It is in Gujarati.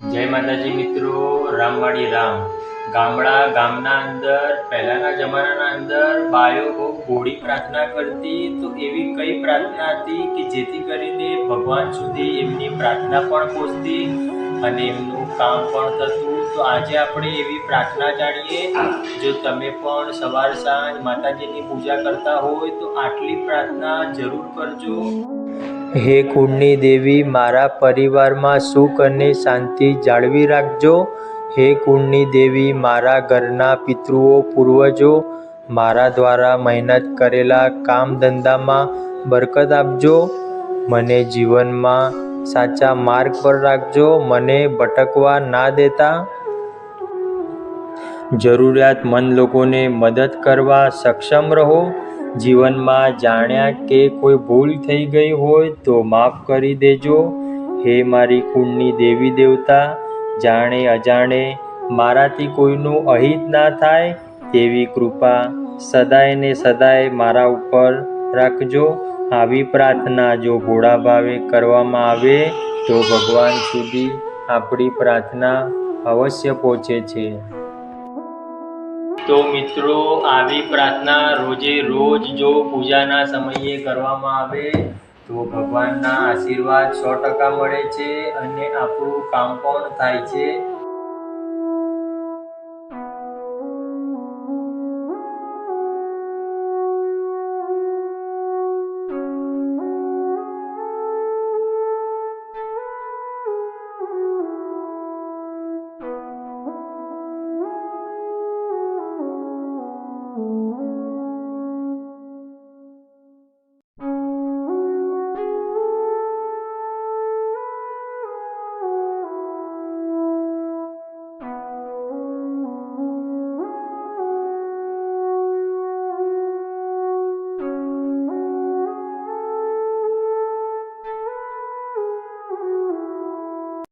જય માતાજી મિત્રો રામવાડી રામ. ગામડા, ગામના અંદર, પહેલાના જમાનાના અંદર બાયો બહુ ગોળી પ્રાર્થના કરતી. તો એવી કઈ પ્રાર્થના હતી કે જેથી કરીને ભગવાન સુધી એમની પ્રાર્થના પણ પહોંચતી અને એમનું કામ પણ થતું. તો આજે આપણે એવી પ્રાર્થના જાણીએ, જો તમે પણ સવાર સાંજ માતાજીની પૂજા કરતા હોય તો આટલી પ્રાર્થના જરૂર કરજો. હે કુળની દેવી, મારા પરિવારમાં સુખ અને શાંતિ જાળવી રાખજો. હે કુળની દેવી, મારા ઘરના પિતૃઓ પૂર્વજો, મારા દ્વારા મહેનત કરેલા કામ ધંધામાં બરકત આપજો. મને જીવનમાં સાચા માર્ગ પર રાખજો, મને ભટકવા ના દેતા. જરૂરિયાતમંદ લોકોને મદદ કરવા સક્ષમ રહો. જીવનમાં જાણ્યા કે કોઈ ભૂલ થઈ ગઈ હોય તો માફ કરી દેજો. હે મારી કુળની દેવી દેવતા, જાણે અજાણે મારાથી કોઈનું અહિત ના થાય તેવી કૃપા સદાય ને સદાય મારા ઉપર રાખજો. આવી પ્રાર્થના જો ભોળા ભાવે કરવામાં આવે તો ભગવાન સુધી આપણી પ્રાર્થના અવશ્ય પહોંચે છે. તો મિત્રો, આવી પ્રાર્થના રોજે રોજ જો પૂજાના સમયે કરવામાં આવે, તો ભગવાનના આશીર્વાદ સો ટકા મળે છે અને આપણું કામ પણ થાય છે.